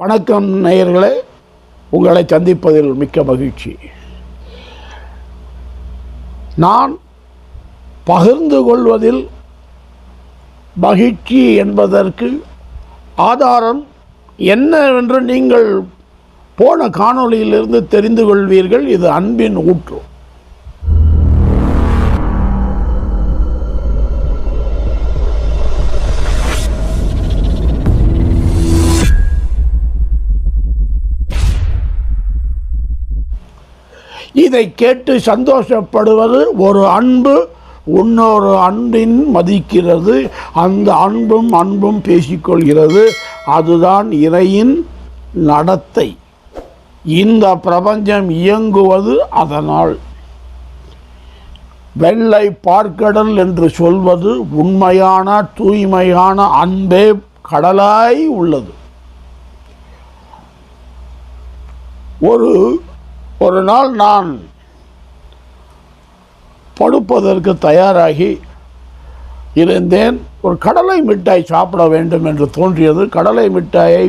வணக்கம் நேயர்களே. உங்களை சந்திப்பதில் மிக்க மகிழ்ச்சி. நான் பகிர்ந்து கொள்வதில் மகிழ்ச்சி என்பதற்கு ஆதாரம் என்னவென்று நீங்கள் போன காணொளியிலிருந்து தெரிந்து கொள்வீர்கள். இது அன்பின் ஊற்று. இதை கேட்டு சந்தோஷப்படுவது ஒரு அன்பு இன்னொரு அன்பின் மதிக்கிறது. அந்த அன்பும் அன்பும் பேசிக்கொள்கிறது. அதுதான் இறையின் நடத்தை. இந்த பிரபஞ்சம் இயங்குவது அதனால். வெள்ளை பார்க்கடல் என்று சொல்வது உண்மையான தூய்மையான அன்பே கடலாய் உள்ளது. ஒரு ஒரு நாள் நான் படுப்பதற்கு தயாராகி இருந்தேன். ஒரு கடலை மிட்டாய் சாப்பிட வேண்டும் என்று தோன்றியது. கடலை மிட்டாயை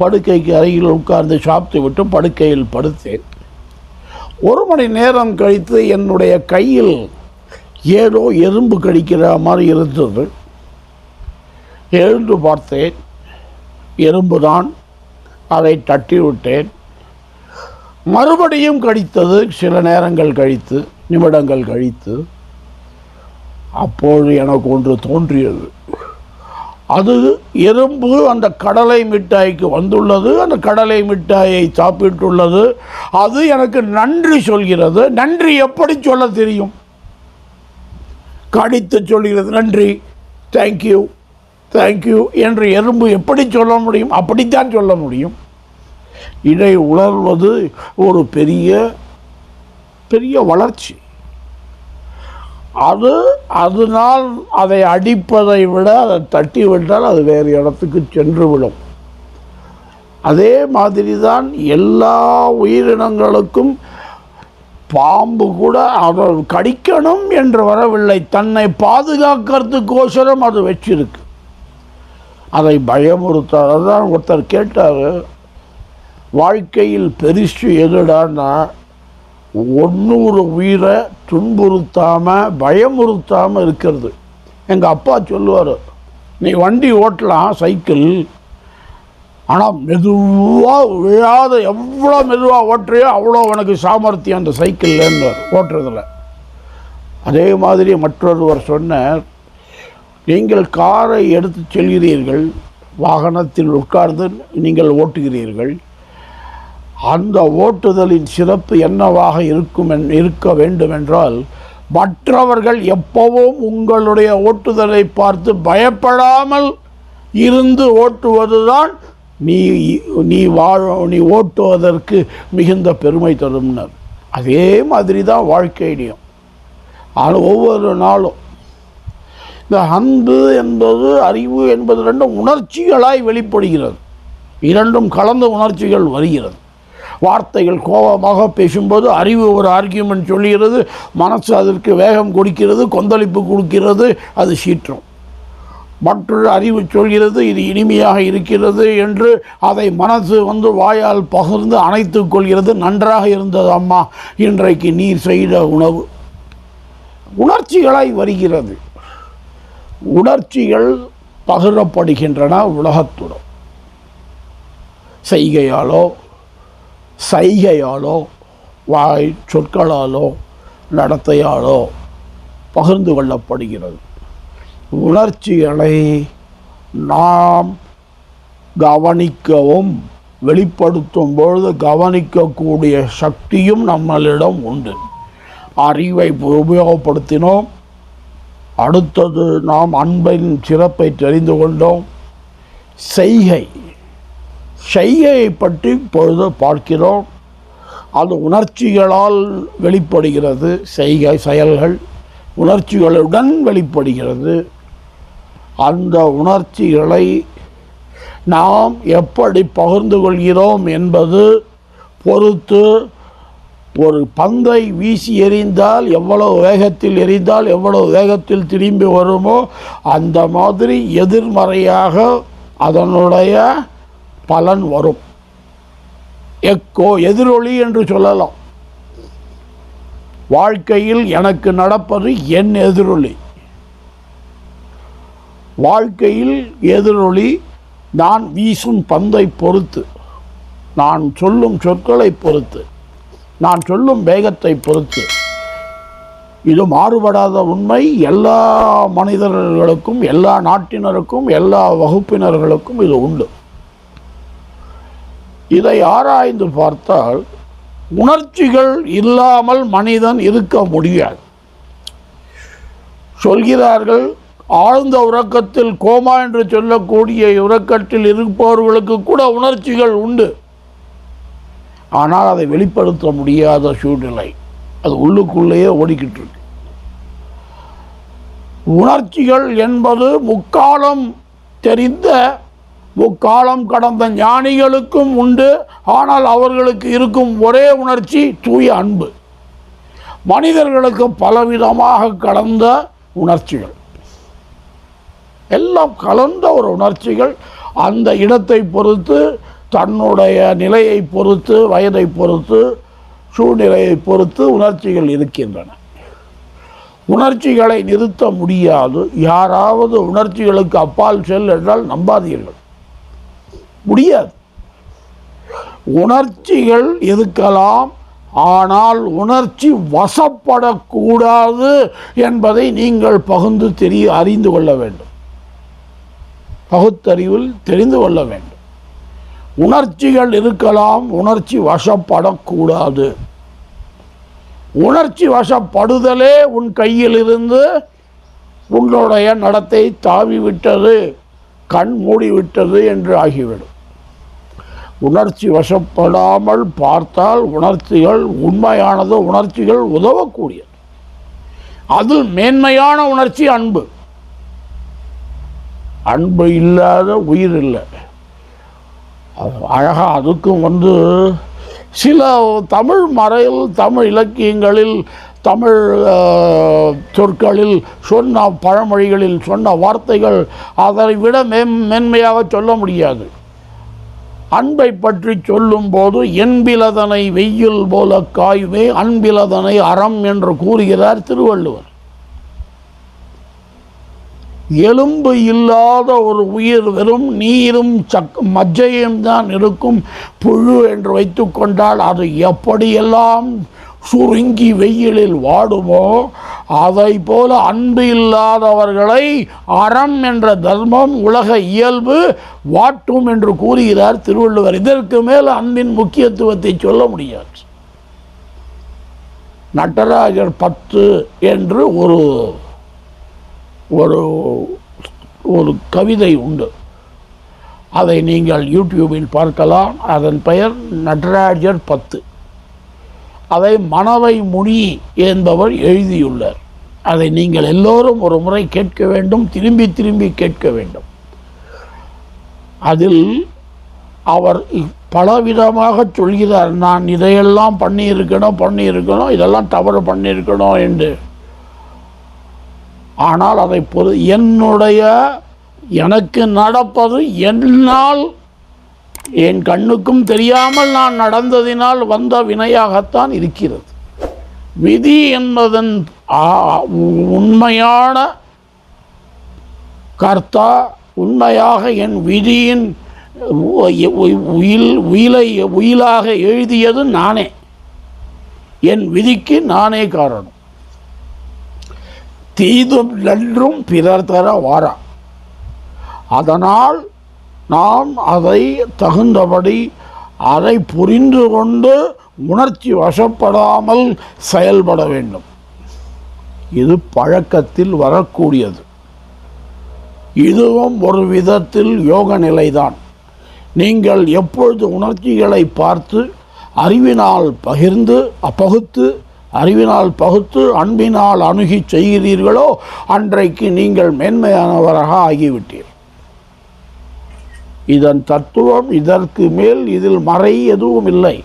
படுக்கைக்கு அருகில் உட்கார்ந்து சாப்பிட்டு விட்டு படுக்கையில் படுத்தேன். ஒரு மணி நேரம் கழித்து என்னுடைய கையில் ஏதோ எறும்பு கடிக்கிற மாதிரி இருந்தது. எழுந்து பார்த்தேன். எறும்பு தான் அதை தட்டி விட்டேன் மறுபடியும் கழித்தது சில நேரங்கள் கழித்து நிமிடங்கள் கழித்து. அப்போது எனக்கு ஒன்று தோன்றியது. அது எறும்பு அந்த கடலை மிட்டாய்க்கு வந்துள்ளது அந்த கடலை மிட்டாயை சாப்பிட்டுள்ளது. அது எனக்கு நன்றி சொல்கிறது. நன்றி எப்படி சொல்ல தெரியும்? கடித்து சொல்கிறது நன்றி தேங்க்யூ தேங்க்யூ என்று எறும்பு எப்படி சொல்ல முடியும்? அப்படித்தான் சொல்ல முடியும். இதை உணர்வது ஒரு பெரிய பெரிய வளர்ச்சி. அது அதனால் அதை அடிப்பதை விட அதை தட்டி விட்டால் அது வேறு இடத்துக்கு சென்றுவிடும் அதே மாதிரி தான் எல்லா உயிரினங்களுக்கும் பாம்பு கூட அவர் கடிக்கணும் என்று வரவில்லை. தன்னை பாதுகாக்கிறதுக்கோசரம் அது வச்சிருக்கு அதை பயமுறுத்த தான் ஒருத்தர் கேட்டார். வாழ்க்கையில் பெருசு எதுடான்னா ஒன்னூறு உயிரை துன்புறுத்தாமல் பயமுறுத்தாமல் இருக்கிறது. எங்கள் அப்பா சொல்லுவார் நீ வண்டி ஓட்டலாம் சைக்கிள். ஆனால் மெதுவாக விழாத எவ்வளோ மெதுவாக ஓட்டுறியோ அவ்வளோ உனக்கு சாமர்த்தியம் அந்த சைக்கிள்லேருந்து ஓட்டுறதில். அதே மாதிரி மற்றொருவர் சொன்னார் நீங்கள் காரை எடுத்து செல்கிறீர்கள் வாகனத்தில் உட்கார்ந்து நீங்கள் ஓட்டுகிறீர்கள். அந்த ஓட்டுதலின் சிறப்பு என்னவாக இருக்கும் இருக்க வேண்டுமென்றால் மற்றவர்கள் எப்பவும் உங்களுடைய ஓட்டுதலை பார்த்து பயப்படாமல் இருந்து ஓட்டுவதுதான் நீ நீ வாழ நீ ஓட்டுவதற்கு மிகுந்த பெருமை தரும்னர். அதே மாதிரி தான் வாழ்க்கையிலையும் ஆனால் ஒவ்வொரு நாளும் இந்த அன்பு என்பது அறிவு என்பது ரெண்டும் உணர்ச்சிகளாய் வெளிப்படுகிறது. இரண்டும் கலந்த உணர்ச்சிகள் வருகிறது. வார்த்தைகள் கோபமாக பேசும்போது அறிவு ஒரு ஆர்கியூமெண்ட் சொல்லுகிறது மனசு அதற்கு வேகம் கொடுக்கிறது கொந்தளிப்பு கொடுக்கிறது அது சீற்றம். மற்றொரு அறிவு சொல்கிறது இது இனிமையாக இருக்கிறது என்று அதை மனசு வந்து வாயால் பகிர்ந்து அணைத்து கொள்கிறது நன்றாக இருந்தது அம்மா இன்றைக்கு நீர் செய்த உணவு. உணர்ச்சிகளாய் வருகிறது. உணர்ச்சிகள் பகிரப்படுகின்றன உலகத்துடன் செய்கையாலோ சைகையாலோ வாய் சொற்களாலோ நடத்தையாலோ பகிர்ந்து கொள்ளப்படுகிறது. உணர்ச்சிகளை நாம் கவனிக்கவும் வெளிப்படுத்தும் பொழுது கவனிக்கக்கூடிய சக்தியும் நம்மளிடம் உண்டு. அறிவை உபயோகப்படுத்தினோம். அடுத்தது நாம் அன்பின் சிறப்பை தெரிந்து கொண்டோம். செய்கை. செய்கையை பற்றி பொழுது பார்க்கிறோம். அது உணர்ச்சிகளால் வெளிப்படுகிறது செய்கை செயல்கள் உணர்ச்சிகளுடன் வெளிப்படுகிறது. அந்த உணர்ச்சிகளை நாம் எப்படி பகிர்ந்து கொள்கிறோம் என்பது பொறுத்து ஒரு பந்தை வீசி எறிந்தால் எவ்வளவு வேகத்தில் எறிந்தால் எவ்வளவு வேகத்தில் திரும்பி வருமோ அந்த மாதிரி எதிர்மறையாக அதனுடைய பலன் வரும். எக்கோ எதிரொலி என்று சொல்லலாம். வாழ்க்கையில் எனக்கு நடப்பது என் எதிரொலி. வாழ்க்கையில் எதிரொலி நான் வீசும் பந்தை பொறுத்து நான் சொல்லும் சொற்களை பொறுத்து நான் சொல்லும் வேகத்தை பொறுத்து. இது மாறுபடாத உண்மை. எல்லா மனிதர்களுக்கும் எல்லா நாட்டினருக்கும் எல்லா வகுப்பினர்களுக்கும் இது உண்டு. இதை ஆராய்ந்து பார்த்தால் உணர்ச்சிகள் இல்லாமல் மனிதன் இருக்க முடியாது. சொல்கிறார்கள் ஆழ்ந்த உறக்கத்தில் கோமா என்று சொல்லக்கூடிய உறக்கத்தில் இருப்பவர்களுக்கு கூட உணர்ச்சிகள் உண்டு. ஆனால் அதை வெளிப்படுத்த முடியாத சூழ்நிலை. அது உள்ளுக்குள்ளேயே ஓடிக்கிட்டு இருக்கு. உணர்ச்சிகள் என்பது முக்காலம் தெரிந்த முக்காலம் கடந்த ஞானிகளுக்கும் உண்டு ஆனால் அவர்களுக்கு இருக்கும் ஒரே உணர்ச்சி தூய அன்பு. மனிதர்களுக்கு பலவிதமாக கலந்த உணர்ச்சிகள். எல்லாம் கலந்த ஒரு உணர்ச்சிகள். அந்த இடத்தை பொறுத்து தன்னுடைய நிலையை பொறுத்து வயதை பொறுத்து சூழ்நிலையை பொறுத்து உணர்ச்சிகள் இருக்கின்றன. உணர்ச்சிகளை நிறுத்த முடியாது. யாராவது உணர்ச்சிகளுக்கு அப்பால் செல் என்றால் நம்பாதீர்கள். முடியாது. உணர்ச்சிகள் இருக்கலாம் ஆனால் உணர்ச்சி வசப்படக்கூடாது என்பதை நீங்கள் பகுந்து தெரிய அறிந்து கொள்ள வேண்டும். பகுத்தறிவில் தெரிந்து கொள்ள வேண்டும். உணர்ச்சிகள் இருக்கலாம் உணர்ச்சி வசப்படக்கூடாது. உணர்ச்சி வசப்படுதலே உன் கையிலிருந்து உன்னுடைய நடத்தை தாவிவிட்டது கண் மூடிவிட்டது என்று ஆகிவிடும். உணர்ச்சி வசப்படாமல் பார்த்தால் உணர்ச்சிகள் உண்மையானது உணர்ச்சிகள் உதவக்கூடியது. அதில் மேன்மையான உணர்ச்சி அன்பு. அன்பு இல்லாத உயிர் இல்லை. அழகாக அதுக்கும் வந்து சில தமிழ் மறையில் தமிழ் இலக்கியங்களில் தமிழ் சொற்களில் சொன்ன பழமொழிகளில் சொன்ன வார்த்தைகள் அதை விட மேம் மேன்மையாக சொல்ல முடியாது. அன்பை பற்றி சொல்லும்போது என்பிலதனை வெயில் போல காயுமே அன்பிலதனை அறம் என்று கூறுகிறார் திருவள்ளுவர். எலும்பு இல்லாத ஒரு உயிர் வெறும் நீரும் சக் மஜ்ஜையும் தான் இருக்கும். புழு என்று வைத்துக்கொண்டால் அது எப்படியெல்லாம் சுருங்கி வெயிலில் வாடுமோ? அதை போல அன்பு இல்லாதவர்களை அறம் என்ற தர்மம் உலக இயல்பு வாட்டும் என்று கூறுகிறார் திருவள்ளுவர். இதற்கு மேல் அன்பின் முக்கியத்துவத்தை சொல்ல முடியாது. நடராஜர் பத்து என்று ஒரு ஒரு ஒரு கவிதை உண்டு. அதை நீங்கள் யூடியூபில் பார்க்கலாம். அதன் பெயர் நடராஜர் பத்து. அதை மணவை முனி என்பவர் எழுதியுள்ளார். அதை நீங்கள் எல்லோரும் ஒரு முறை கேட்க வேண்டும் திரும்பி திரும்பி கேட்க வேண்டும். அதில் அவர் பலவிதமாக சொல்கிறார் நான் இதையெல்லாம் பண்ணியிருக்கணும் பண்ணியிருக்கணும் இதெல்லாம் தவறு பண்ணியிருக்கணும் என்று. ஆனால் அதை பொறு என்னுடைய எனக்கு நடப்பது என்னால் என் கண்ணுக்கும் தெரியாமல் நான் நடந்ததினால் வந்த வினையாகத்தான் இருக்கிறது. விதி என்பதன் உண்மையான கர்த்தா உண்மையாக என் விதியின் உயில் உயிலை உயிலாக எழுதியது நானே. என் விதிக்கு நானே காரணம். தீதும் நன்றும் பிறர் தர வாரா. அதனால் நாம் அதை தகுந்தபடி அதை புரிந்து கொண்டு உணர்ச்சி வசப்படாமல் செயல்பட வேண்டும். இது பழக்கத்தில் வரக்கூடியது. இதுவும் ஒரு விதத்தில் யோக நிலைதான். நீங்கள் எப்பொழுது உணர்ச்சிகளை பார்த்து அறிவினால் பகிர்ந்து பகுத்து அறிவினால் பகுத்து அன்பினால் அணுகி செய்கிறீர்களோ அன்றைக்கு நீங்கள் மேன்மையானவராக ஆகிவிட்டீர்கள் இதன் தத்துவம் இதற்கு மேல் இதில் மறை எதுவும் இல்லை.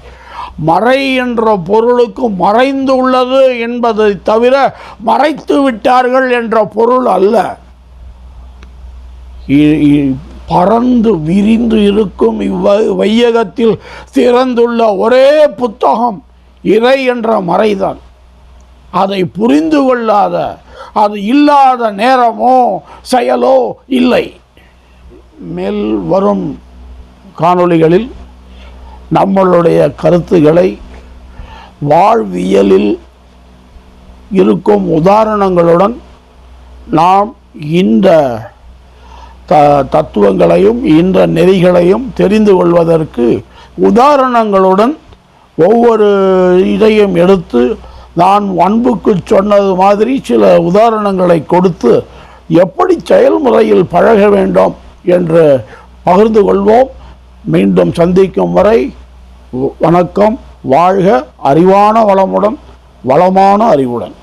மறை என்ற பொருளுக்கு மறைந்து உள்ளது என்பதை தவிர மறைத்து விட்டார்கள் என்ற பொருள் அல்ல. இ- பறந்து விரிந்து இருக்கும் இவ்வ வையகத்தில் திறந்துள்ள ஒரே புத்தகம் இறை என்ற மறைதான். அதை புரிந்து கொள்ளாத அது இல்லாத நேரமோ செயலோ இல்லை. மேல் வரும் காணொளிகளில் நம்மளுடைய கருத்துக்களை வாழ்வியலில் இருக்கும் உதாரணங்களுடன் நாம் இந்த த தத்துவங்களையும் இந்த நெறிகளையும் தெரிந்து கொள்வதற்கு உதாரணங்களுடன் ஒவ்வொரு இதையும் எடுத்து நான் அன்புக்கு சொன்னது மாதிரி சில உதாரணங்களை கொடுத்து எப்படி செயல்முறையில் பழக வேண்டும் என்று பகிர்ந்து கொள்வோம். மீண்டும் சந்திக்கும் வரை வணக்கம். வாழ்க அறிவான வளமுடன் வளமான அறிவுடன்.